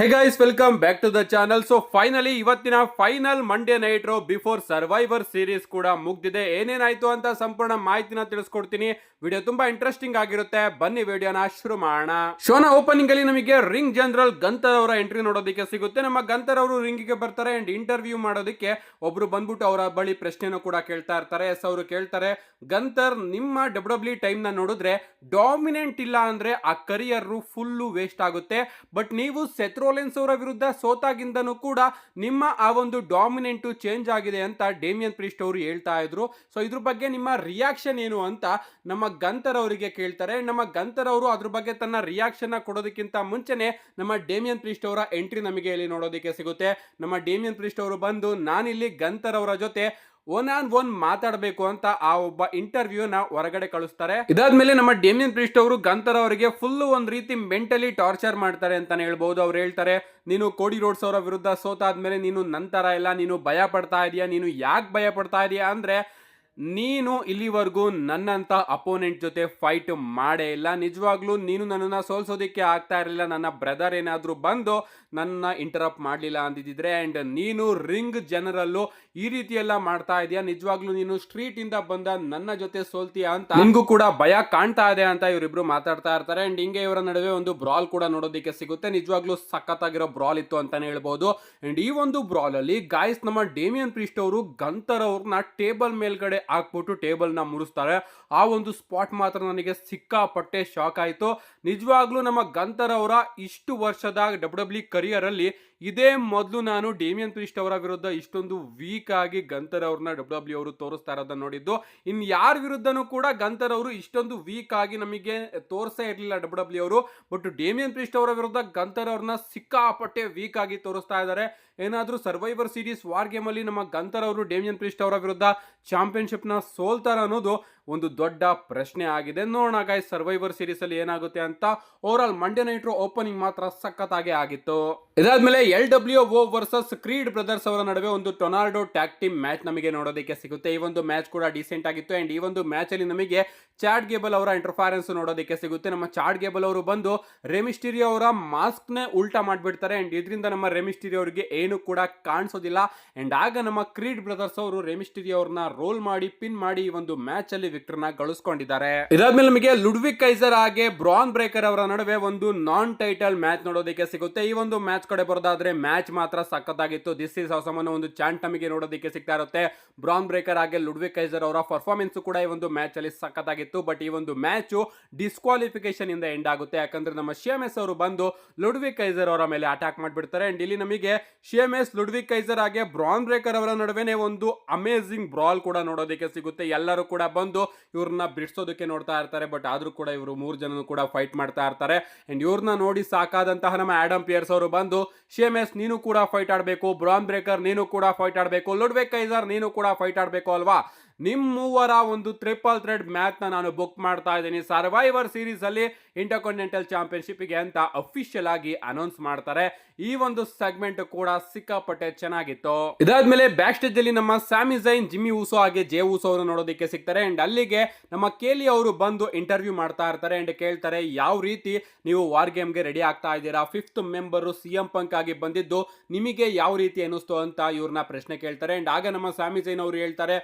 Hey guys welcome back to the channel so finally ಇವತ್ತಿನ final Monday Night Raw before Survivor Series ಕೂಡ ಮುಗ್ದಿದೆ. ಏನೇನಾಯ್ತು ಅಂತ ಸಂಪೂರ್ಣ ಮಾಹಿತಿನ ತಿಳಿಸ್ಕೊಡ್ತೀನಿ. ವಿಡಿಯೋ ತುಂಬಾ ಇಂಟ್ರೆಸ್ಟಿಂಗ್ ಆಗಿರುತ್ತೆ. ಬನ್ನಿ ವಿಡಿಯೋನ ಶುರು ಮಾಡೋಣ. ಶೋನ ಓಪನಿಂಗ್ ಅಲ್ಲಿ ನಮಗೆ ರಿಂಗ್ ಜನರಲ್ ಗಂತರ್ ಅವರ ಎಂಟ್ರಿ ನೋಡೋದಕ್ಕೆ ಸಿಗುತ್ತೆ. ನಮ್ಮ ಗಂತರ್ ಅವರು ರಿಂಗಿಗೆ ಬರ್ತಾರೆ ಅಂಡ್ ಇಂಟರ್ವ್ಯೂ ಮಾಡೋದಕ್ಕೆ ಒಬ್ರು ಬಂದ್ಬಿಟ್ಟು ಅವರ ಬಳಿ ಪ್ರಶ್ನೆನೂ ಕೂಡ ಕೇಳ್ತಾ ಇರ್ತಾರೆ. ಎಸ್ ಅವರು ಕೇಳ್ತಾರೆ ಗಂತರ್ ನಿಮ್ಮ ಡಬ್ಲ್ಯೂ ಡಬ್ಲ್ಯೂ ಟೈಮ್ನ ನೋಡಿದ್ರೆ ಡಾಮಿನೆಂಟ್ ಇಲ್ಲ ಅಂದ್ರೆ ಆ ಕರಿಯರ್ ಫುಲ್ಲು ವೇಸ್ಟ್ ಆಗುತ್ತೆ. ಬಟ್ ನೀವು ಸೆತ್ರೋಲೆನ್ಸ್ ಅವರ ವಿರುದ್ಧ ಸೋತಾಗಿಂದನೂ ಕೂಡ ನಿಮ್ಮ ಆ ಒಂದು ಡಾಮಿನೆಂಟು ಚೇಂಜ್ ಆಗಿದೆ ಅಂತ ಡೇಮಿಯನ್ ಪ್ರಿಸ್ಟ್ ಅವರು ಹೇಳ್ತಾ ಇದ್ರು. ಸೊ ಇದ್ರ ಬಗ್ಗೆ ನಿಮ್ಮ ರಿಯಾಕ್ಷನ್ ಏನು ಅಂತ ನಮ್ಮ ಗಂತರ್ ಅವರಿಗೆ ಕೇಳ್ತಾರೆ. ನಮ್ಮ ಗಂತರ್ ಅವರು ಅದ್ರ ಬಗ್ಗೆ ತನ್ನ ರಿಯಾಕ್ಷನ್ ಕೊಡೋದಕ್ಕಿಂತ ಮುಂಚೆನೆ ನಮ್ಮ ಡೇಮಿಯನ್ ಪ್ರಿಸ್ಟ್ ಅವರ ಎಂಟ್ರಿ ನಮಗೆ ಇಲ್ಲಿ ನೋಡೋದಕ್ಕೆ ಸಿಗುತ್ತೆ. ನಮ್ಮ ಡೇಮಿಯನ್ ಪ್ರಿಸ್ಟ್ ಅವರು ಬಂದು ನಾನಿಲ್ಲಿ ಗಂತರ್ ಅವರ ಜೊತೆ ಒನ್ ಆನ್ ಒನ್ ಮಾತಾಡಬೇಕು ಅಂತ ಆ ಒಬ್ಬ ಇಂಟರ್ವ್ಯೂನ ಹೊರಗಡೆ ಕಳಿಸ್ತಾರೆ. ಇದಾದ್ಮೇಲೆ ನಮ್ಮ ಡೇಮಿಯನ್ ಪ್ರಿಸ್ಟ್ ಅವರು ಗಂತರ್ ಅವರಿಗೆ ಫುಲ್ ಒಂದ್ ರೀತಿ ಮೆಂಟಲಿ ಟಾರ್ಚರ್ ಮಾಡ್ತಾರೆ ಅಂತಾನೆ ಹೇಳ್ಬಹುದು ಅವ್ರು ಹೇಳ್ತಾರೆ, ನೀನು ಕೋಡಿ ರೋಡ್ಸ್ ಅವರ ವಿರುದ್ಧ ಸೋತಾದ್ಮೇಲೆ ನೀನು ನಂತರ ಇಲ್ಲ, ನೀನು ಭಯ ಪಡ್ತಾ ಇದೀಯಾ, ನೀನು ಯಾಕೆ ಭಯ ಪಡ್ತಾ ಇದೀಯಾ? ಅಂದ್ರೆ ನೀನು ಇಲ್ಲಿವರೆಗೂ ನನ್ನಂತ ಅಪೋನೆಂಟ್ ಜೊತೆ ಫೈಟ್ ಮಾಡೇ ಇಲ್ಲ. ನಿಜವಾಗ್ಲೂ ನೀನು ನನ್ನನ್ನು ಸೋಲ್ಸೋದಿಕ್ಕೆ ಆಗ್ತಾ ಇರಲಿಲ್ಲ. ನನ್ನ ಬ್ರದರ್ ಏನಾದರೂ ಬಂದು ನನ್ನ ಇಂಟರಪ್ಟ್ ಮಾಡಲಿಲ್ಲ ಅಂದಿದ್ದಿದ್ರೆ ಆ್ಯಂಡ್ ನೀನು ರಿಂಗ್ ಜನರಲ್ಲು ಈ ರೀತಿ ಎಲ್ಲ ಮಾಡ್ತಾ ಇದೆಯಾ? ನಿಜವಾಗ್ಲೂ ನೀನು ಸ್ಟ್ರೀಟ್ ಇಂದ ಬಂದ ನನ್ನ ಜೊತೆ ಸೋಲ್ತೀಯಾ ಅಂತ ನಿಮಗೂ ಕೂಡ ಭಯ ಕಾಣ್ತಾ ಇದೆ ಅಂತ ಇವರಿಬ್ರು ಮಾತಾಡ್ತಾ ಇರ್ತಾರೆ. ಅಂಡ್ ಹಿಂಗೆ ಇವರ ನಡುವೆ ಒಂದು ಬ್ರಾಲ್ ಕೂಡ ನೋಡೋದಕ್ಕೆ ಸಿಗುತ್ತೆ. ನಿಜವಾಗ್ಲೂ ಸಖತ್ತಾಗಿರೋ ಬ್ರಾಲ್ ಇತ್ತು ಅಂತಾನೆ ಹೇಳ್ಬೋದು. ಅಂಡ್ ಈ ಒಂದು ಬ್ರಾಲ್ ಅಲ್ಲಿ ಗಾಯ್ಸ್ ನಮ್ಮ ಡೇಮಿಯನ್ ಪ್ರಿಸ್ಟ್ ಅವರು ಗಂತರ್ ಅವ್ರನ್ನ ಟೇಬಲ್ ಮೇಲ್ಗಡೆ ಹಾಕ್ಬಿಟ್ಟು ಟೇಬಲ್ನ ಮುರಿಸ್ತಾರೆ. ಆ ಒಂದು ಸ್ಪಾಟ್ ಮಾತ್ರ ನನಗೆ ಸಿಕ್ಕಾಪಟ್ಟೆ ಶಾಕ್ ಆಯಿತು. ನಿಜವಾಗ್ಲೂ ನಮ್ಮ ಗಂತರ್ ಅವರ ಇಷ್ಟು ವರ್ಷದ ಡಬ್ಲ್ಯೂ ಡಬ್ಲ್ಯೂ ಕರಿಯರ್ ಅಲ್ಲಿ ಇದೇ ಮೊದಲು ನಾನು ಡೇಮಿಯನ್ ಪ್ರಿಸ್ಟ್ ಅವರ ವಿರುದ್ಧ ಇಷ್ಟೊಂದು ವೀಕ್ ಆಗಿ ಗಂತರ್ ಅವ್ರನ್ನ ಡಬ್ಲ್ಯೂ ಡಬ್ಲ್ಯೂ ಅವರು ತೋರಿಸ್ತಾ ಇರೋದನ್ನ ನೋಡಿದ್ದು. ಇನ್ ಯಾರ ವಿರುದ್ಧನೂ ಕೂಡ ಗಂತರ್ ಅವರು ಇಷ್ಟೊಂದು ವೀಕ್ ಆಗಿ ನಮಗೆ ತೋರಿಸೇ ಇರಲಿಲ್ಲ ಡಬ್ಲ್ಯೂ ಡಬ್ಲ್ಯೂ ಅವರು. ಬಟ್ ಡೇಮಿಯನ್ ಪ್ರಿಸ್ಟ್ ಅವರ ವಿರುದ್ಧ ಗಂತರ್ ಅವ್ರನ್ನ ಸಿಕ್ಕಾಪಟ್ಟೆ ವೀಕ್ ಆಗಿ ತೋರಿಸ್ತಾ ಇದ್ದಾರೆ. ಏನಾದರೂ ಸರ್ವೈವರ್ ಸೀರೀಸ್ ವಾರ್ ಗೇಮಲ್ಲಿ ನಮ್ಮ ಗಂತರ್ ಅವರು ಡೇಮಿಯನ್ ಪ್ರಿಸ್ಟ್ ಅವರ ವಿರುದ್ಧ ಚಾಂಪಿಯನ್ಶಿಪ್ನ ಸೋಲ್ತಾರ ಅನ್ನೋದು ಒಂದು ದೊಡ್ಡ ಪ್ರಶ್ನೆ ಆಗಿದೆ. ನೋಡೋಣ ಗಾಯ್ ಸರ್ವೈವರ್ ಸೀರೀಸ್ ಅಲ್ಲಿ ಏನಾಗುತ್ತೆ ಅಂತ. Overall Monday Night Raw opening ಮಾತ್ರ ಸಖತ್ತಾಗೆ ಆಗಿತ್ತು. ಇದಾದ್ಮೇಲೆ L W O versus Creed Brothers ಅವರ ನಡುವೆ ಒಂದು ಟೊನಾಲ್ಡೋ ಟ್ಯಾಕ್ ಟೀಮ್ ಮ್ಯಾಚ್ ನಮಗೆ ನೋಡೋದಕ್ಕೆ ಸಿಗುತ್ತೆ. ಈ ಒಂದು ಮ್ಯಾಚ್ ಕೂಡ ಡಿಸೆಂಟ್ ಆಗಿತ್ತು ಅಂಡ್ ಈ ಒಂದು ಮ್ಯಾಚ್ ಅಲ್ಲಿ ನಮಗೆ ಚಾಟ್ ಗೇಬಲ್ ಅವರ ಇಂಟರ್ಫಾರೆನ್ಸ್ ನೋಡೋದಕ್ಕೆ ಸಿಗುತ್ತೆ. ನಮ್ಮ ಚಾಟ್ ಗೇಬಲ್ ಅವರು ಬಂದು ರೆಮಿಸ್ಟಿರಿಯೋ ಅವರ ಮಾಸ್ಕ್ ನೇ ಉಲ್ಟಾ ಮಾಡಿಬಿಡ್ತಾರೆ ಅಂಡ್ ಇದರಿಂದ ನಮ್ಮ ರೆಮಿಸ್ಟಿರಿ ಅವರಿಗೆ ಏನು ಕೂಡ ಕಾಣಿಸೋದಿಲ್ಲ. ಅಂಡ್ ಆಗ ನಮ್ಮ ಕ್ರೀಡ್ ಬ್ರದರ್ಸ್ ಅವರು ರೆಮಿಸ್ಟಿರಿ ಅವ್ರನ್ನ ರೋಲ್ ಮಾಡಿ ಪಿನ್ ಮಾಡಿ ಈ ಒಂದು ಮ್ಯಾಚ್ ಅಲ್ಲಿ ವಿಕ್ಟರ್ನ ಗಳಿಸ್ಕೊಂಡಿದ್ದಾರೆ. ಇದಾದ್ಮೇಲೆ ನಮಗೆ ಲುಡ್ವಿಕ್ ಕೈಸರ್ ಹಾಗೆ ಬ್ರಾನ್ ಬ್ರೇಕರ್ ಅವರ ನಡುವೆ ಒಂದು ನಾನ್ ಟೈಟಲ್ ಮ್ಯಾಚ್ ನೋಡೋದಕ್ಕೆ ಸಿಗುತ್ತೆ. ಈ ಒಂದು ಮ್ಯಾಚ್ ಕಡೆ ಬರೋದಾದ್ರೆ ಮ್ಯಾಚ್ ಮಾತ್ರ ಸಖತ್ತಾಗಿತ್ತು. ದಿಸ್ ಇಸ್ ಅನ್ನೋ ಒಂದು ಚಾಂಟ್ ನಮಗೆ ನೋಡೋದಕ್ಕೆ ಸಿಗ್ತಾ ಇರುತ್ತೆ. ಬ್ರಾನ್ ಬ್ರೇಕರ್ ಹಾಗೆ ಲುಡ್ವಿಕ್ ಕೈಸರ್ ಅವರ ಪರ್ಫಾರ್ಮೆನ್ಸ್ ಕೂಡ ಈ ಒಂದು ಮ್ಯಾಚ್ ಅಲ್ಲಿ ಸಖತ್ತಾಗಿತ್ತು. ಬಟ್ ಈ ಒಂದು ಮ್ಯಾಚ್ ಡಿಸ್ಕ್ವಾಲಿಫಿಕೇಶನ್ ಇಂದ ಎಂಡ್ ಆಗುತ್ತೆ. ಯಾಕಂದ್ರೆ ನಮ್ಮ ಶಿಎಂಎಸ್ ಅವರು ಬಂದು ಲುಡ್ವಿಕ್ ಕೈಸರ್ ಅವರ ಮೇಲೆ ಅಟ್ಯಾಕ್ ಮಾಡಿಬಿಡ್ತಾರೆ. ಅಂಡ್ ಇಲ್ಲಿ ನಮಗೆ ಶಿಎಂಎಸ್ ಲುಡ್ವಿಕ್ ಕೈಸರ್ ಹಾಗೆ ಬ್ರಾನ್ ಬ್ರೇಕರ್ ಅವರ ನಡುವೆನೆ ಒಂದು ಅಮೇಸಿಂಗ್ ಬ್ರಾಲ್ ಕೂಡ ನೋಡೋದಕ್ಕೆ ಸಿಗುತ್ತೆ. ಎಲ್ಲರೂ ಕೂಡ ಬಂದು ಇವ್ರನ್ನ ಬಿಡಿಸೋದಕ್ಕೆ ನೋಡ್ತಾ ಇರ್ತಾರೆ ಬಟ್ ಆದ್ರೂ ಕೂಡ ಇವರು ಮೂರು ಜನನು ಕೂಡ ಫೈಟ್ ಮಾಡ್ತಾ ಇರ್ತಾರೆ. ಆ್ಯಂಡ್ ಇವ್ರನ್ನ ನೋಡಿ ಸಾಕಾದಂತಹ ನಮ್ಮ ಆ್ಯಡಮ್ ಪಿಯರ್ಸ್ ಅವರು ಬಂದು ಶಿಎಂಎಸ್ ನೀನು ಕೂಡ ಫೈಟ್ ಆಡಬೇಕು ಬ್ರಾನ್ ಬ್ರೇಕರ್ ನೀನು ಕೂಡ ಫೈಟ್ ಆಡಬೇಕು, ಲುಡ್ವಿಕ್ ಕೈಸರ್ ನೀನು ಕೂಡ ಫೈಟ್ ಆಡಬೇಕು ಅಲ್ವಾ? ನಿಮ್ಮ ಮೂವರ ಒಂದು ಟ್ರಿಪಲ್ ಥ್ರೆಡ್ ಮ್ಯಾಚ್ನ ನಾನು ಬುಕ್ ಮಾಡ್ತಾ ಇದ್ದೀನಿ. ಸರ್ವೈವರ್ ಸೀರೀಸ್ ಅಲ್ಲಿ ಇಂಟರ್ಕಾಂಟಿನೆಂಟಲ್ ಚಾಂಪಿಯನ್ಶಿಪ್ಗೆ ಅಂತ ಅಫಿಷಿಯಲ್ ಆಗಿ ಅನೌನ್ಸ್ ಮಾಡ್ತಾರೆ. ಈ ಒಂದು ಸೆಗ್ಮೆಂಟ್ ಕೂಡ ಸಿಕ್ಕಾಪಟ್ಟೆ ಚೆನ್ನಾಗಿತ್ತು. ಇದಾದ್ಮೇಲೆ ಬ್ಯಾಕ್ ಸ್ಟೇಜ್ ಅಲ್ಲಿ ನಮ್ಮ ಸ್ಯಾಮಿ ಜೈನ್ ಜಿಮ್ಮಿ ಊಸೋ ಹಾಗೆ ಜೇ ಊಸೋ ಅವರು ನೋಡೋದಕ್ಕೆ ಸಿಗ್ತಾರೆ. ಅಂಡ್ ಅಲ್ಲಿಗೆ ನಮ್ಮ ಕೇಲಿ ಅವರು ಬಂದು ಇಂಟರ್ವ್ಯೂ ಮಾಡ್ತಾ ಇರ್ತಾರೆ ಅಂಡ್ ಕೇಳ್ತಾರೆ, ಯಾವ ರೀತಿ ನೀವು ವಾರ್ ಗೇಮ್ಗೆ ರೆಡಿ ಆಗ್ತಾ ಇದ್ದೀರಾ? Fifth member C M Punk ಆಗಿ ಬಂದಿದ್ದು ನಿಮಗೆ ಯಾವ ರೀತಿ ಅನಿಸ್ತು ಅಂತ ಇವ್ರನ್ನ ಪ್ರಶ್ನೆ ಕೇಳ್ತಾರೆ. ಅಂಡ್ ಆಗ ನಮ್ಮ ಸ್ವಾಮಿ ಜೈನ್ ಅವರು ಹೇಳ್ತಾರೆ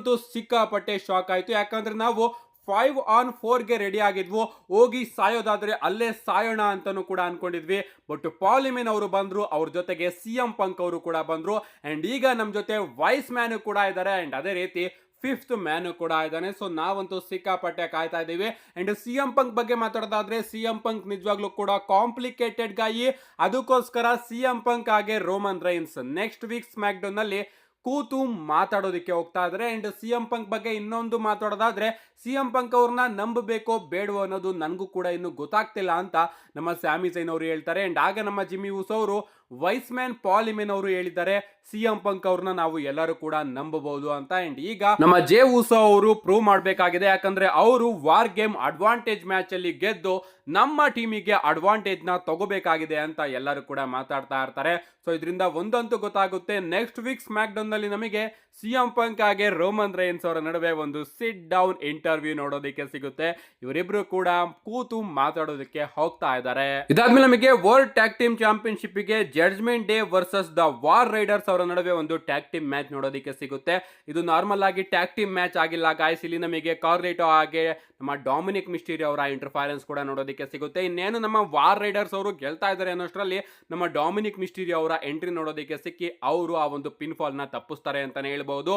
ನಮಗಂತೂ ಸಿಕ್ಕಾಪಟ್ಟೆ ಶಾಕ್ ಆಯಿತು. ಯಾಕಂದ್ರೆ ನಾವು ಫೈವ್ ಆನ್ ಫೋರ್ಗೆ ರೆಡಿ ಆಗಿದ್ವು. ಹೋಗಿ ಸಾಯೋದಾದ್ರೆ ಅಲ್ಲೇ ಸಾಯೋಣ ಅಂತಾನು ಕೂಡ ಅನ್ಕೊಂಡಿದ್ವಿ. ಬಟ್ ಪಾಲಿಮಿನ್ ಅವರು ಬಂದರು, ಅವ್ರ ಜೊತೆಗೆ ಸಿ ಎಂ ಪಂಕ್ ಅವರು ಕೂಡ ಬಂದರು. ಆ್ಯಂಡ್ ಈಗ ನಮ್ಮ ಜೊತೆ ವೈಸ್ ಮ್ಯಾನು ಕೂಡ ಇದ್ದಾರೆ ಆ್ಯಂಡ್ ಅದೇ ರೀತಿ ಫಿಫ್ತ್ ಮ್ಯಾನ್ ಕೂಡ ಇದ್ದಾನೆ ಸೊ ನಾವಂತೂ ಸಿಕ್ಕಾಪಟ್ಟೆ ಕಾಯ್ತಾ ಇದ್ದೀವಿ. ಅಂಡ್ ಸಿ ಎಂ ಪಂಕ್ ಬಗ್ಗೆ ಮಾತಾಡೋದಾದ್ರೆ ಸಿ ಎಂ ಪಂಕ್ ನಿಜವಾಗ್ಲೂ ಕೂಡ ಕಾಂಪ್ಲಿಕೇಟೆಡ್ ಗಾಯಿ. ಅದಕ್ಕೋಸ್ಕರ ಸಿ ಎಂ ಪಂಕ್ ಹಾಗೆ ರೋಮನ್ ರೈನ್ಸ್ ನೆಕ್ಸ್ಟ್ ವೀಕ್ ಸ್ಮ್ಯಾಕ್ ಡೌನ್ನಲ್ಲಿ ಕೂತು ಮಾತಾಡೋದಕ್ಕೆ ಹೋಗ್ತಾ ಇದ್ದಾರೆ. ಅಂಡ್ ಸಿ ಎಂ ಪಂಕ್ ಬಗ್ಗೆ ಇನ್ನೊಂದು ಮಾತಾಡೋದಾದ್ರೆ ಸಿ ಎಂ ಪಂಕ್ ಅವ್ರನ್ನ ನಂಬಬೇಕೋ ಬೇಡವೋ ಅನ್ನೋದು ನನಗೂ ಕೂಡ ಇನ್ನು ಗೊತ್ತಾಗ್ತಿಲ್ಲ ಅಂತ ನಮ್ಮ ಸ್ಯಾಮಿ ಸೈನ್ ಅವರು ಹೇಳ್ತಾರೆ. ಅಂಡ್ ಆಗ ನಮ್ಮ ಜಿಮ್ಮಿ ಉಸ್ ಅವರು ವೈಸ್ ಮ್ಯಾನ್ ಪಾಲಿಮೆನ್ ಅವರು ಹೇಳಿದ್ದಾರೆ. ಸಿಎಂ ಪಂಕ್ ಅವ್ರನ್ನ ನಾವು ಎಲ್ಲರೂ ಕೂಡ ನಂಬಬಹುದು ಅಂತ. ಅಂಡ್ ಈಗ ನಮ್ಮ ಜೆ ಉಸೋ ಅವರು ಪ್ರೂವ್ ಮಾಡಬೇಕಾಗಿದೆ. ಯಾಕಂದ್ರೆ ಅವರು ವಾರ್ ಗೇಮ್ ಅಡ್ವಾಂಟೇಜ್ ಮ್ಯಾಚ್ ಅಲ್ಲಿ ಗೆದ್ದು ನಮ್ಮ ಟೀಮಿಗೆ ಅಡ್ವಾಂಟೇಜ್ನ ತಗೋಬೇಕಾಗಿದೆ ಅಂತ ಎಲ್ಲರೂ ಕೂಡ ಮಾತಾಡ್ತಾ ಇರ್ತಾರೆ. ಸೊ ಇದರಿಂದ ಒಂದಂತೂ ಗೊತ್ತಾಗುತ್ತೆ. ನೆಕ್ಸ್ಟ್ ವೀಕ್ ಸ್ಮ್ಯಾಕ್ ಡೌನ್ನಲ್ಲಿ ನಮಗೆ ಸಿಎಂ ಪಂಕ್ ಹಾಗೆ ರೋಮನ್ ರೈನ್ಸ್ ಅವರ ನಡುವೆ ಒಂದು ಸಿಟ್ ಡೌನ್ ಇಂಟರ್ವ್ಯೂ ನೋಡೋದಕ್ಕೆ ಸಿಗುತ್ತೆ. ಇವರಿಬ್ರು ಕೂಡ ಕೂತು ಮಾತಾಡೋದಕ್ಕೆ ಹೋಗ್ತಾ ಇದ್ದಾರೆ. ಇದಾದ್ಮೇಲೆ ನಮಗೆ World Tag Team ಚಾಂಪಿಯನ್ಶಿಪ್ಗೆ Judgment Day versus the War Raiders ಅವರ ನಡುವೆ ಒಂದು ಟ್ಯಾಗ್ ಟೀಮ್ ಮ್ಯಾಚ್ ನೋಡೋದಕ್ಕೆ ಸಿಗುತ್ತೆ. ಇದು ನಾರ್ಮಲ್ ಆಗಿ ಟ್ಯಾಗ್ ಟೀಮ್ ಮ್ಯಾಚ್ ಆಗಿಲ್ಲ ಗಾಯ್ಸ್ ಇಲ್ಲಿ ನಮಗೆ ಕಾರ್ಲೇಟೋ ಹಾಗೆ ನಮ್ಮ ಡಾಮಿನಿಕ್ ಮಿಸ್ಟೀರಿ ಅವರ ಇಂಟರ್ಫೈರೆನ್ಸ್ ಕೂಡ ನೋಡೋದಕ್ಕೆ ಸಿಗುತ್ತೆ. ಇನ್ನೇನು ನಮ್ಮ ವಾರ್ ರೈಡರ್ಸ್ ಅವರು ಗೆಲ್ತಾ ಇದ್ದಾರೆ ಅನ್ನೋಷ್ಟರಲ್ಲಿ ನಮ್ಮ ಡಾಮಿನಿಕ್ ಮಿಸ್ಟೀರಿ ಅವರ ಎಂಟ್ರಿ ನೋಡೋದಕ್ಕೆ ಸಿಕ್ಕಿ ಅವರು ಆ ಒಂದು ಪಿನ್ ಫಾಲ್ನ ತಪ್ಪಿಸ್ತಾರೆ ಅಂತಾನೆ ಹೇಳ್ಬಹುದು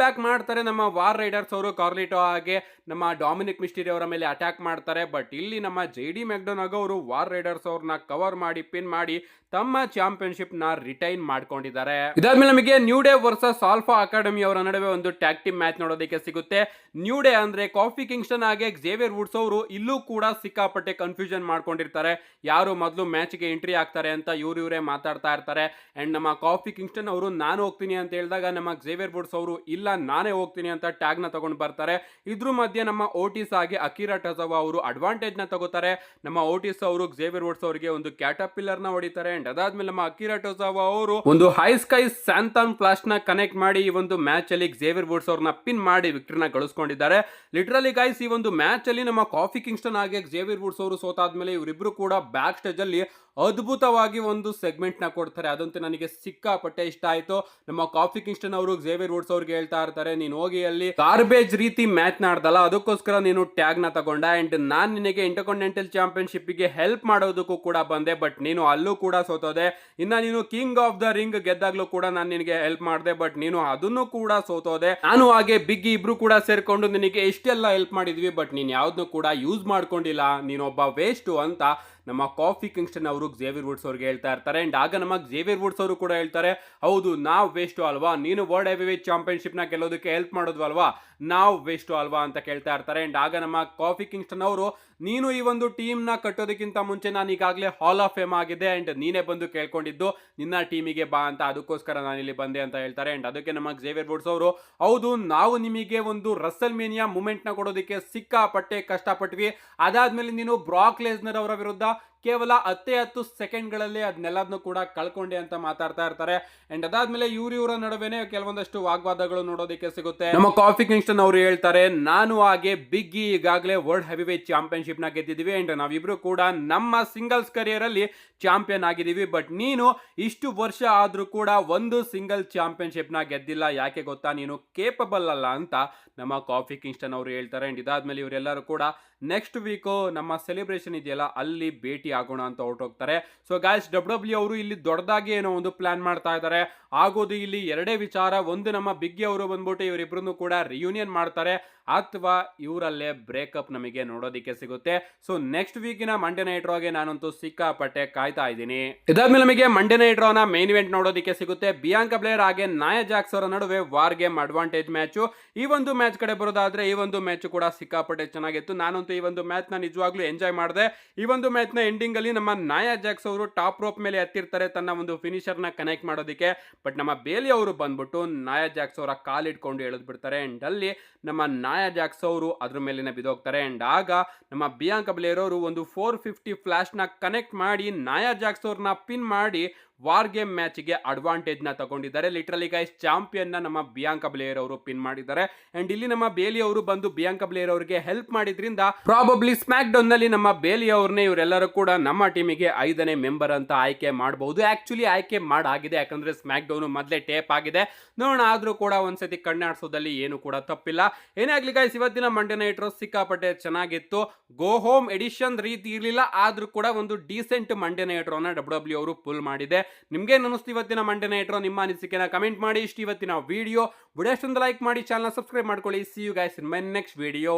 ಬ್ಯಾಕ್ ಮಾಡ್ತಾರೆ ನಮ್ಮ ವಾರ್ ರೈಡರ್ಸ್ ಅವರು. ಕಾರ್ಲಿಟೋ ಹಾಗೆ ನಮ್ಮ ಡಾಮಿನಿಕ್ ಮಿಸ್ಟಿರಿ ಅವರ ಮೇಲೆ ಅಟ್ಯಾಕ್ ಮಾಡ್ತಾರೆ. ಬಟ್ ಇಲ್ಲಿ ನಮ್ಮ ಜೆ ಡಿ ಮೆಕ್ಡೋನಾಗ್ ಅವರು ವಾರ್ ರೈಡರ್ಸ್ ಅವ್ರನ್ನ ಕವರ್ ಮಾಡಿ ಪಿನ್ ಮಾಡಿ ತಮ್ಮ ಚಾಂಪಿಯನ್ಶಿಪ್ನ ರಿಟೈನ್ ಮಾಡ್ಕೊಂಡಿದ್ದಾರೆ. ಇದಾದ್ಮೇಲೆ ನಮಗೆ New Day versus Alpha Academy ಅವರ ನಡುವೆ ಒಂದು ಟ್ಯಾಗ್ ಟೀಮ್ ಮ್ಯಾಚ್ ನೋಡೋದಕ್ಕೆ ಸಿಗುತ್ತೆ. ನ್ಯೂ ಡೇ ಅಂದ್ರೆ ಕಾಫಿ ಕಿಂಗ್ಸ್ಟನ್ ಹಾಗೆ ಜೇವಿಯರ್ ವುಡ್ಸ್ ಅವರು ಇಲ್ಲೂ ಕೂಡ ಸಿಕ್ಕಾಪಟ್ಟೆ ಕನ್ಫ್ಯೂಷನ್ ಮಾಡ್ಕೊಂಡಿರ್ತಾರೆ. ಯಾರು ಮೊದಲು ಮ್ಯಾಚ್ಗೆ ಎಂಟ್ರಿ ಆಗ್ತಾರೆ ಅಂತ ಇವ್ರು ಇವರೇ ಮಾತಾಡ್ತಾ ಇರ್ತಾರೆ. ಅಂಡ್ ನಮ್ಮ ಕಾಫಿ ಕಿಂಗ್ಸ್ಟನ್ ಅವರು ನಾನು ಹೋಗ್ತೀನಿ ಅಂತ ಹೇಳಿದಾಗ ನಮ್ಮ ಜೇವಿಯರ್ ವುಡ್ಸ್ ಅವರು, ಇಲ್ಲ, ನಾನೇ ಹೋಗ್ತೀನಿ ಅಂತ ಟ್ಯಾಗ್ನ ತಗೊಂಡು ಬರ್ತಾರೆ. ಇದ್ರ ಮಧ್ಯೆ ನಮ್ಮ ಓಟಿಸ್ ಹಾಗೆ ಅಕಿರಾ ಟಜವಾ ಅವರು ಅಡ್ವಾಂಟೇಜ್ನ ತಗೋತಾರೆ. ನಮ್ಮ ಓಟಿಸ್ ಅವರು ಜೇವಿಯರ್ ವುಡ್ಸ್ ಅವರಿಗೆ ಒಂದು ಕ್ಯಾಟಪಿಲ್ಲರ್ನ ಹೊಡಿತಾರೆ. ಅಂಡ್ ಅದಾದ್ಮೇಲೆ ನಮ್ಮ ಅಕಿರಾ ಟೊಜಾವಾ ಅವರು ಒಂದು ಹೈ ಸ್ಕೈ ಸ್ಯಾಂತಾನ್ ಫ್ಲಾಶ್ನ ಕನೆಕ್ಟ್ ಮಾಡಿ ಈ ಒಂದು ಮ್ಯಾಚ್ ಅಲ್ಲಿ ಜೇವಿಯರ್ ವುಡ್ಸ್ ಅವ್ರನ್ನ ಪಿನ್ ಮಾಡಿ ವಿಕ್ಟ್ರಿನ ಗಳಿಸ್ಕೊಂಡಿದ್ದಾರೆ. ಲಿಟ್ರಲಿ ಗೈಸ್, ಈ ಒಂದು ಮ್ಯಾಚ್ ಅಲ್ಲಿ ನಮ್ಮ ಕಾಫಿ ಕಿಂಗ್ಸ್ಟನ್ ಆಗಿ ಜೇವಿಯರ್ ವುಡ್ಸ್ ಅವರು ಸೋತಾದ್ಮೇಲೆ ಇವರಿಬ್ಬರು ಕೂಡ ಬ್ಯಾಕ್ ಸ್ಟೇಜ್ ಅಲ್ಲಿ ಅದ್ಭುತವಾಗಿ ಒಂದು ಸೆಗ್ಮೆಂಟ್ನ ಕೊಡ್ತಾರೆ. ಅದಂತೂ ನನಗೆ ಸಿಕ್ಕಾಪಟ್ಟೆ ಇಷ್ಟ ಆಯ್ತು. ನಮ್ಮ ಕಾಫಿ ಕಿಂಗ್ಸ್ಟನ್ ಅವರು ಝೇವಿಯರ್ ವುಡ್ಸ್ ಅವ್ರಿಗೆ ಹೇಳ್ತಾ ಇರ್ತಾರೆ, ನೀನು ಹೋಗಿ ಅಲ್ಲಿ ಗಾರ್ಬೇಜ್ ರೀತಿ ಮ್ಯಾಚ್ ನಾಡ್ದಲ್ಲ, ಅದಕ್ಕೋಸ್ಕರ ನೀನು ಟ್ಯಾಗ್ನ ತಗೊಂಡ ಅಂಡ್ ನಾನು ನಿನಗೆ ಇಂಟರ್ಕಾಂಟಿನೆಂಟಲ್ ಚಾಂಪಿಯನ್ಶಿಪ್ಗೆ ಹೆಲ್ಪ್ ಮಾಡೋದಕ್ಕೂ ಕೂಡ ಬಂದೆ ಬಟ್ ನೀನು ಅಲ್ಲೂ ಕೂಡ ಸೋತೋದೆ. ಇನ್ನ ನೀನು ಕಿಂಗ್ ಆಫ್ ದ ರಿಂಗ್ ಗೆದ್ದಾಗ್ಲೂ ಕೂಡ ನಾನು ನಿನಗೆ ಹೆಲ್ಪ್ ಮಾಡಿದೆ ಬಟ್ ನೀನು ಅದನ್ನು ಕೂಡ ಸೋತೋದೆ. ನಾನು ಹಾಗೆ ಬಿಗ್ ಇಬ್ರು ಕೂಡ ಸೇರ್ಕೊಂಡು ನಿನಗೆ ಎಷ್ಟೆಲ್ಲ ಹೆಲ್ಪ್ ಮಾಡಿದ್ವಿ ಬಟ್ ನೀನು ಯಾವ್ದನ್ನು ಕೂಡ ಯೂಸ್ ಮಾಡ್ಕೊಂಡಿಲ್ಲ. ನೀನೊಬ್ಬ ವೇಸ್ಟ್ ಅಂತ ನಮ್ಮ ಕಾಫಿ ಕಿಂಗ್ಸ್ಟನ್ ಅವರು ಜೇವಿಯರ್ ವುಡ್ಸ್ ಅವ್ರಿಗೆ ಹೇಳ್ತಾ ಇರ್ತಾರೆ. ಅಂಡ್ ಆಗ ನಮ್ಮ ಜೇವಿಯರ್ ವುಡ್ಸ್ ಅವರು ಕೂಡ ಹೇಳ್ತಾರೆ, ಹೌದು, ನಾವು ವೇಸ್ಟು ಅಲ್ವಾ? ನೀನು ವರ್ಲ್ಡ್ ಹೆವಿ ವೇಟ್ ಚಾಂಪಿಯನ್ಶಿಪ್ನ ಗೆಲ್ಲೋದಕ್ಕೆ ಹೆಲ್ಪ್ ಮಾಡೋದು ಅಲ್ವಾ? ನಾವು ವೇಸ್ಟು ಅಲ್ವಾ? ಅಂತ ಕೇಳ್ತಾ ಇರ್ತಾರೆ. ಅಂಡ್ ಆಗ ನಮ್ಮ ಕಾಫಿ ಕಿಂಗ್ಸ್ಟನ್ ಅವರು ನೀನು ಈ ಒಂದು ಟೀಮ್ನ ಕಟ್ಟೋದಕ್ಕಿಂತ ಮುಂಚೆ ನಾನು ಈಗಾಗಲೇ ಹಾಲ್ ಆಫ್ ಫೇಮ್ ಆಗಿದೆ ಅಂಡ್ ನೀನೇ ಬಂದು ಕೇಳ್ಕೊಂಡಿದ್ದು ನಿನ್ನ ಟೀಮಿಗೆ ಬಾ ಅಂತ ಅದಕ್ಕೋಸ್ಕರ ನಾನು ಇಲ್ಲಿ ಬಂದೆ ಅಂತ ಹೇಳ್ತಾರೆ ಅಂಡ್ ಅದಕ್ಕೆ ನಮ್ಮ ಜೇವಿಯರ್ ಬೋರ್ಡ್ಸ್ ಅವರು, ಹೌದು, ನಾವು ನಿಮಗೆ ಒಂದು ರಸಲ್ ಮೇನಿಯಾ ಮೂಮೆಂಟ್ನ ಕೊಡೋದಕ್ಕೆ ಸಿಕ್ಕಾಪಟ್ಟೆ ಕಷ್ಟಪಟ್ವಿ. ಅದಾದ್ಮೇಲೆ ನೀನು ಬ್ರಾಕ್ ಲೇಸ್ನರ್ ಅವರ ವಿರುದ್ಧ ಕೇವಲ ಹತ್ತೇ ಹತ್ತು ಸೆಕೆಂಡ್ಗಳಲ್ಲಿ ಅದನ್ನೆಲ್ಲದನ್ನು ಕೂಡ ಕಳ್ಕೊಂಡೆ ಅಂತ ಮಾತಾಡ್ತಾ ಇರ್ತಾರೆ. ಅಂಡ್ ಅದಾದ್ಮೇಲೆ ಇವ್ರ ಇವರ ನಡುವೆನೆ ಕೆಲವೊಂದಷ್ಟು ವಾಗ್ವಾದಗಳು ನೋಡೋದಕ್ಕೆ ಸಿಗುತ್ತೆ. ನಮ್ಮ ಕಾಫಿ ಕಿಂಗ್ಸ್ಟನ್ ಅವರು ಹೇಳ್ತಾರೆ, ನಾನು ಹಾಗೆ ಬಿಗ್ಗಿ ಈಗಾಗಲೇ ವರ್ಲ್ಡ್ ಹೆವಿ ವೇಟ್ ಚಾಂಪಿಯನ್ಶಿಪ್ನ ಗೆದ್ದಿದ್ದೀವಿ. ಅಂಡ್ ನಾವಿಬ್ರು ಕೂಡ ನಮ್ಮ ಸಿಂಗಲ್ಸ್ ಕರಿಯರ್ ಅಲ್ಲಿ ಚಾಂಪಿಯನ್ ಆಗಿದ್ದೀವಿ. ಬಟ್ ನೀನು ಇಷ್ಟು ವರ್ಷ ಆದ್ರೂ ಕೂಡ ಒಂದು ಸಿಂಗಲ್ ಚಾಂಪಿಯನ್ಶಿಪ್ನ ಗೆದ್ದಿಲ್ಲ. ಯಾಕೆ ಗೊತ್ತಾ? ನೀನು ಕೇಪಬಲ್ ಅಲ್ಲ ಅಂತ ನಮ್ಮ ಕಾಫಿ ಕಿಂಗ್ಸ್ಟನ್ ಅವರು ಹೇಳ್ತಾರೆ. ಅಂಡ್ ಇದಾದ್ಮೇಲೆ ಇವರೆಲ್ಲರೂ ಕೂಡ ನೆಕ್ಸ್ಟ್ ವೀಕು ನಮ್ಮ ಸೆಲೆಬ್ರೇಷನ್ ಇದೆಯಲ್ಲ, ಅಲ್ಲಿ ಭೇಟಿ ಆಗೋಣ ಅಂತ ಹೊರಟೋಗ್ತಾರೆ. ಸೊ ಗಾಯ್ಸ್ ಡಬ್ಲ್ಯೂ ಡಬ್ಲ್ಯೂ ಅವರು ಇಲ್ಲಿ ದೊಡ್ಡದಾಗಿ ಏನೋ ಒಂದು ಪ್ಲಾನ್ ಮಾಡ್ತಾ ಇದ್ದಾರೆ. ಆಗೋದು ಇಲ್ಲಿ ಎರಡೇ ವಿಚಾರ. ಒಂದು ನಮ್ಮ ಬಿಗ್ಗಿ ಅವರು ಬಂದ್ಬಿಟ್ಟು ಇವರಿಬ್ಬರನ್ನು ಕೂಡ ರಿಯೂನಿಯನ್ ಮಾಡ್ತಾರೆ. ಅಥವಾ ಇವರಲ್ಲೇ ಬ್ರೇಕಪ್ ನಮಗೆ ನೋಡೋದಕ್ಕೆ ಸಿಗುತ್ತೆ. ಸೊ ನೆಕ್ಸ್ಟ್ ವೀಕಿನ ಮಂಡೆ ನೈಟ್ ರೋಗೆ ನಾನಂತೂ ಸಿಕ್ಕಾಪಟ್ಟೆ ಕಾಯ್ತಾ ಇದ್ದೀನಿ. ಇದಾದ್ಮೇಲೆ ನಮಗೆ ಮಂಡೆ ನೈಟ್ ರೋನ ಮೇನ್ ಇವೆಂಟ್ ನೋಡೋದಕ್ಕೆ ಸಿಗುತ್ತೆ. ಬಿಯಾಂಕ ಬ್ಲೇರ್ ಹಾಗೆ ನಾಯ ಜಾಕ್ಸ್ ಅವರ ನಡುವೆ ವಾರ್ ಗೇಮ್ ಅಡ್ವಾಂಟೇಜ್ ಮ್ಯಾಚು ಈ ಒಂದು ಮ್ಯಾಚ್ ಕಡೆ ಬರೋದಾದ್ರೆ ಈ ಒಂದು ಮ್ಯಾಚ್ ಕೂಡ ಸಿಕ್ಕಾಪಟ್ಟೆ ಚೆನ್ನಾಗಿತ್ತು. ನಾನಂತೂ ಈ ಒಂದು ಮ್ಯಾಚ್ನ ನಿಜವಾಗ್ಲೂ ಎಂಜಾಯ್ ಮಾಡಿದೆ. ಈ ಒಂದು ಮ್ಯಾಚ್ನ ಎಂಡಿಂಗ್ ಅಲ್ಲಿ ನಮ್ಮ ನಾಯಾ ಜಾಕ್ಸ್ ಅವರು ಟಾಪ್ ರೋಪ್ ಮೇಲೆ ಎತ್ತಿರ್ತಾರೆ ತನ್ನ ಒಂದು ಫಿನಿಶರ್ನ ಕನೆಕ್ಟ್ ಮಾಡೋದಕ್ಕೆ. ಬಟ್ ನಮ್ಮ ಬೇಲಿ ಅವರು ಬಂದ್ಬಿಟ್ಟು ನಾಯಾ ಜಾಕ್ಸ್ ಅವರ ಕಾಲಿಟ್ಕೊಂಡು ಎಳೆದು ಬಿಡ್ತಾರೆ ಅಂಡ್ ಅಲ್ಲಿ ನಮ್ಮ ನಾಯಾ ಜಾಕ್ಸ್ ಅವರು ಅದ್ರ ಮೇಲಿನ ಬಿದೋಗ್ತಾರೆ ಅಂಡ್ ಆಗ ನಮ್ಮ ಬಿಯಾಂಕ ಬಲೇರೋರು ಒಂದು ಫೋರ್ ಫಿಫ್ಟಿ ಫ್ಲಾಶ್ನ ಕನೆಕ್ಟ್ ಮಾಡಿ ನಾಯಾ ಜಾಕ್ಸ್ ಅವ್ರನ್ನ ಪಿನ್ ಮಾಡಿ ವಾರ್ ಗೇಮ್ ಮ್ಯಾಚ್ಗೆ ಅಡ್ವಾಂಟೇಜ್ನ ತಗೊಂಡಿದ್ದಾರೆ. ಲಿಟ್ರಲಿ ಗೈಸ್, ಚಾಂಪಿಯನ್ನ ನಮ್ಮ ಬಿಯಾಂಕ ಬ್ಲೇಯರ್ ಅವರು ಪಿನ್ ಮಾಡಿದ್ದಾರೆ. ಅಂಡ್ ಇಲ್ಲಿ ನಮ್ಮ ಬೇಲಿ ಅವರು ಬಂದು ಬಿಯಾಂಕ ಬ್ಲೇಯರ್ ಅವರಿಗೆ ಹೆಲ್ಪ್ ಮಾಡಿದ್ರಿಂದ ಪ್ರಾಬಬ್ಲಿ ಸ್ಮ್ಯಾಕ್ ಡೌನ್ನಲ್ಲಿ ನಮ್ಮ ಬೇಲಿ ಅವ್ರನ್ನೇ ಇವರೆಲ್ಲರೂ ಕೂಡ ನಮ್ಮ ಟೀಮಿಗೆ ಐದನೇ ಮೆಂಬರ್ ಅಂತ ಆಯ್ಕೆ ಮಾಡಬಹುದು ಆಕ್ಚುಲಿ ಆಯ್ಕೆ ಮಾಡಾಗಿದೆ. ಯಾಕಂದ್ರೆ ಸ್ಮ್ಯಾಕ್ ಡೌನ್ ಮೊದಲೇ ಟೇಪ್ ಆಗಿದೆ. ನೋಡೋಣ, ಆದ್ರೂ ಕೂಡ ಒಂದ್ಸತಿ ಕಣ್ಣಾಡಿಸೋದಲ್ಲಿ ಏನು ಕೂಡ ತಪ್ಪಿಲ್ಲ. ಏನೇ ಆಗ್ಲಿ ಗೈಸ್, ಇವತ್ತಿನ ಮಂಡ್ಯ ನೈಟ್ ಸಿಕ್ಕಾಪಟ್ಟೆ ಚೆನ್ನಾಗಿತ್ತು. ಗೋ ಹೋಮ್ ಎಡಿಷನ್ ರೀತಿ ಇರಲಿಲ್ಲ. ಆದ್ರೂ ಕೂಡ ಒಂದು ಡೀಸೆಂಟ್ ಮಂಡ್ಯ ನೈಟ್ ರೋನ ಡಬ್ಲ್ಯೂ ಡಬ್ಲ್ಯೂ ಅವರು ಪುಲ್ ಮಾಡಿದೆ. ನಿಮ್ಗೆ ಅನಿಸ್ತು ಇವತ್ತಿನ ಮಂಡ್ಯ ನೈಟ್ರೋ ನಿಮ್ಮ ಅನಿಸಿಕೆನ ಕಮೆಂಟ್ ಮಾಡಿ. ಇಷ್ಟು ಇವತ್ತಿನ ವಿಡಿಯೋ ವಿಡಿಯೋ ಲೈಕ್ ಮಾಡಿ. ಚಾನಲ್ ಸಬ್ಸ್ಕ್ರೈಬ್ ಮಾಡ್ಕೊಳ್ಳಿ. See you guys in my next video